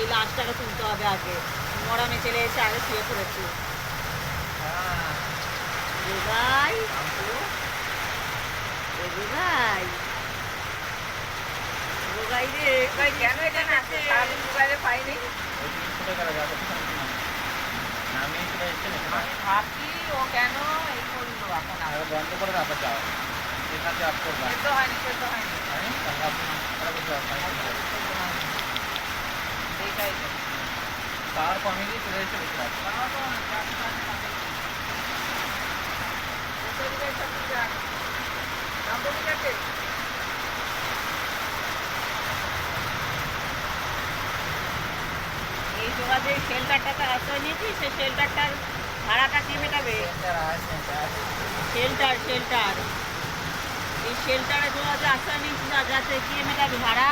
এই লাশটাকে তুলতে হবে আগে। মরামে চলে এসে আগে শুয়ে পড়েছে। হ্যাঁ। ভাই। ভাই। ভাই রে। ভাই কেন এটা না সারাদিন মোবাইলে পাইনি। আমি ভাবছি ও কেন এই করল এখন বন্ধ করে রাখা যাও। এখানে আপ করবা। হয়নি হয়নি। আয়। নামবো ঠিক আছে? এই তোরা যে শেল্টারটাতে আশ্রয় নিয়েছিস সেই শেল্টারটার ভাড়াটা কে মেটাবে শেল্টার শেল্টার এই শেল্টারে তোরা যে আশ্রয় নিয়েছিস আর যাতে কে মেটাবে ভাড়া